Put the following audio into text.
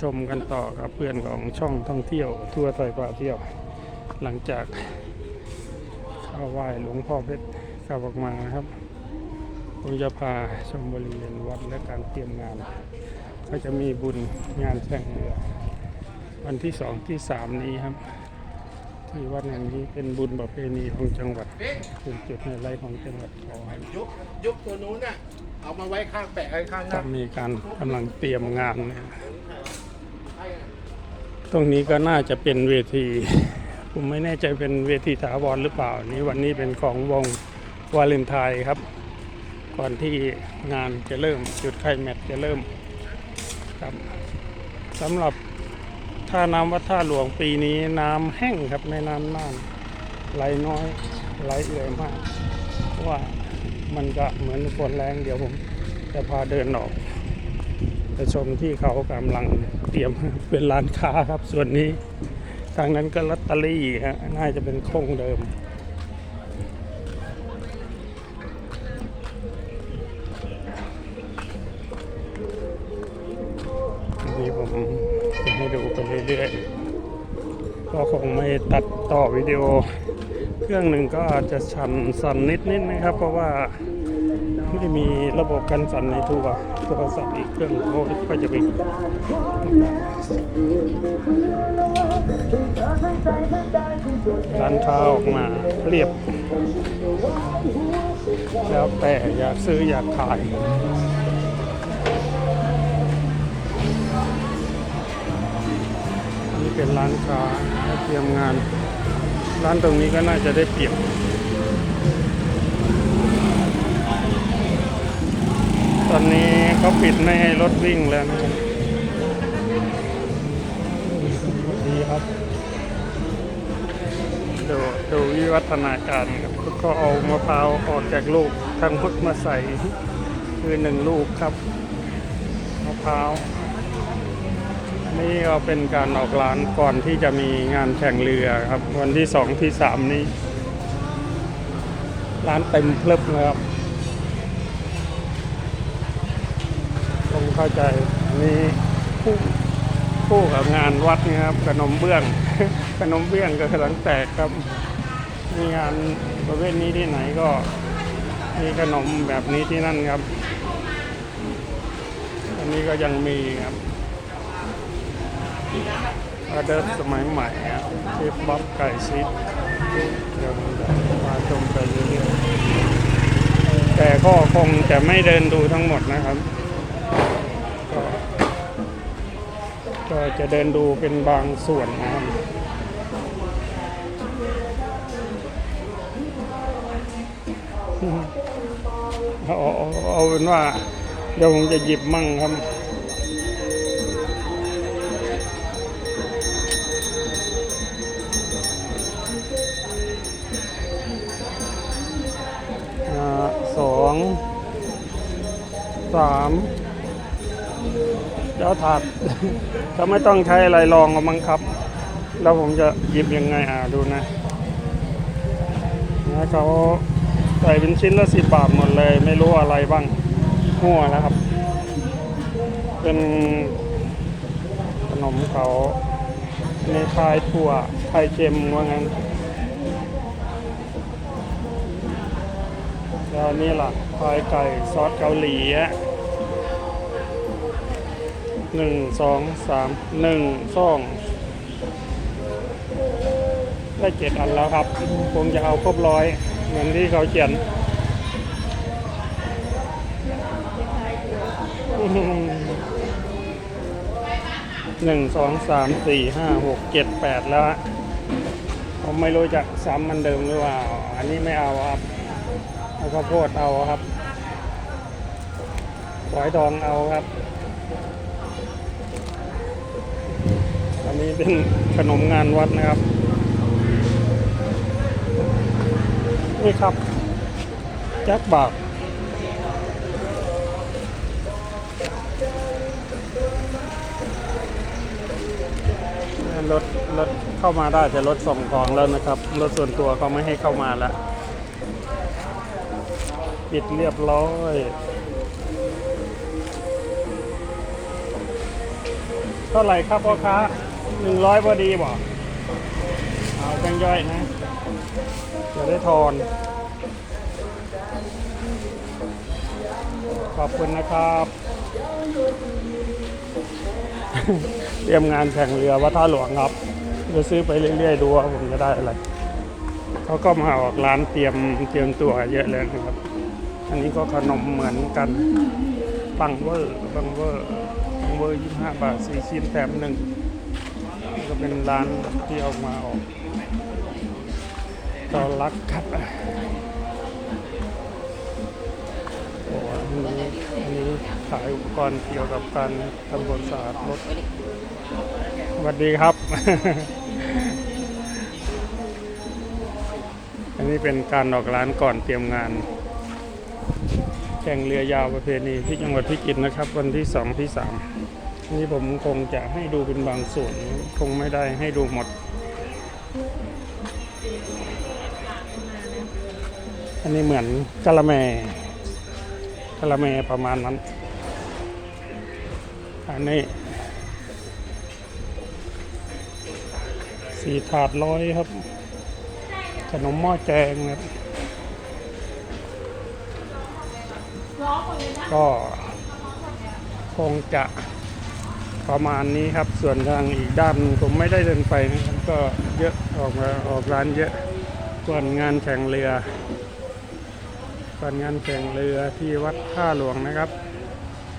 ชมกันต่อกับเพื่อนของช่องท่องเที่ยวทั่วไทยพาเที่ยว หลังจากเข้าไหว้หลวงพ่อเพชรกลับออกมานะครับผมจะพาชมบริเวณวัดและการเตรียมงาน ก็จะมีบุญงานแข่งเรือวันที่สองที่สามนี้ครับ ที่วัดแห่งนี้เป็นบุญประเพณีของจังหวัดเป็นจุดไฮไลท์ของจังหวัดขอให้ยกยกตัวนู้นน่ะเอามาไว้ข้างแปะไว้ข้างหก็น้ามีการกำลังเตรียมงานเนี่ย ตรงนี้ก็น่าจะเป็นเวที ผมไม่แน่ใจเป็นเวทีถาวรหรือเปล่า นี่วันนี้เป็นของวงวาเลนไทน์ครับ ก่อนที่งานจะเริ่มจุดไข่แมทจะเริ่มครับสำหรับท่าน้ำวัดท่าหลวงปีนี้น้ำแห้งครับแม่น้ำน่านไหลน้อยไหลเอื่อยมาก เพราะว่ามันก็เหมือนฝนแรงเดี๋ยวผมจะพาเดินออก ไปชมที่เขากำลังเตรียมเป็นร้านค้าครับ ส่วนนี้ทางนั้นก็ลอตเตอรี่ฮะน่าจะเป็นโครงเดิม นี่ผมจะให้ดูไปเรื่อยๆก็คงไม่ตัดต่อวิดีโอ เครื่องหนึ่งก็อาจจะสั่นสั่นนิดนิดนะครับ เพราะว่า ไม่มีระบบกันสั่นในตัวโทรศัพท์อีกเครื่องก็จะเป็นร้านค้าออกมาเรียบ แล้วแต่อยากซื้ออยากขายนี่เป็นร้านค้าเตรียมงาน ร้านตรงนี้ก็น่าจะได้เปรียบ อนนี้เขาปิดไม่ให้รถวิ่งแล้วนะครับดีครับดูดูวิวัฒนาการครับก็เอามะพร้าวออกจากลูกทั้งหมดมาใส่คือหนึ่งลูกครับมะพร้าวนี่ก็เป็นการออกร้านก่อนที่จะมีงานแข่งเรือครับ วันที่สองที่สามนี้ ร้านเต็มเพลิบเลยครับผม เข้าใจอันนี้คู่คู่กับงานวัดนี่ครับขนมเบื้องขนมเบื้องก็กำลังแตกครับ มีงานประเภทนี้ที่ไหนก็มีขนมแบบนี้ที่นั่นครับ อันนี้ก็ยังมีครับออเดอร์สมัยใหม่ครับเชฟบ๊อบไก่ซีดเดี๋ยวผมจะมาชมไปเรื่อยๆแต่ก็คงจะไม่เดินดูทั้งหมดนะครับ ก็จะเดินดูเป็นบางส่วนนะครับเอาเอาเอาเอาเป็นว่า เดี๋ยวผมจะหยิบมั่งครับอ่าสองสาม เจ้าถาดเขาไม่ต้องใช้อะไรลองเอามั้งครับ แล้วผมจะหยิบยังไงอ่าดูนะนะเขาใส่เป็นชิ้นละสิบบาทหมดเลย ไม่รู้อะไรบ้างมั่วแล้วครับ เป็นขนมเขาในพายถั่วไทยเค็มว่างั้นแล้วนี่ล่ะพายไก่ซอสเกาหลีอะ หนึ่งสองสามหนึ่งสองได้เจ็ดอันแล้วครับคงจะเอาครบร้อยเหมือนที่เขาเขียนหนึ่งสองสามสี่ห้าหกเจ็ดแปดแล้วฮะผมไม่รู้จะซ้ำมันเดิมหรือเปล่า อันนี้ไม่เอาครับ เอาข้าวโพดเอาครับหอยทองเอาครับ อันนี้เป็นขนมงานวัดนะครับ นี่ครับแจ็คบาทรถรถเข้ามาได้แต่รถส่งของแล้วนะครับ รถส่วนตัวเขาไม่ให้เข้ามาแล้วปิดเรียบร้อยเท่าไหร่ครับพ่อค้า หนึ่งร้อยพอดีบ่เอาแบงย่อยนะจะได้ทอน ขอบคุณนะครับ เตรียมงานแข่งเรือวัดท่าหลวงครับจะซื้อไปเรื่อยๆดูว่าผมจะได้อะไรเขาก็มาออกร้านเตรียมเตรียมตัวเยอะเลยนะครับ อันนี้ก็ขนมเหมือนกันบังเวอร์บังเวอร์บังเวอร์ยี่ห้าบาทสี่ชิ้นแถมหนึ่ง ก็เป็นร้านที่ออกมาออกตอรักครับโอ้อันนี้อันนี้ขายอุปกรณ์เกี่ยวกับการทำความสะอาดรถสวัสดีครับ อันนี้เป็นการออกร้านก่อนเตรียมงานแข่งเรือยาวประเพณีที่จังหวัดพิจิตรนะครับ วันที่สองที่สาม นี่ผมคงจะให้ดูเป็นบางส่วน คงไม่ได้ให้ดูหมด อันนี้เหมือนกะละแมกะละแมประมาณนั้น อันนี้สี่ถาดร้อยครับ ขนมหม้อแจงครับก็คงจะ ประมาณนี้ครับ ส่วนทางอีกด้านผมไม่ได้เดินไปนะครับก็เยอะออกมาออกร้านเยอะส่วนงานแข่งเรือส่วนงานแข่งเรือที่วัดท่าหลวงนะครับ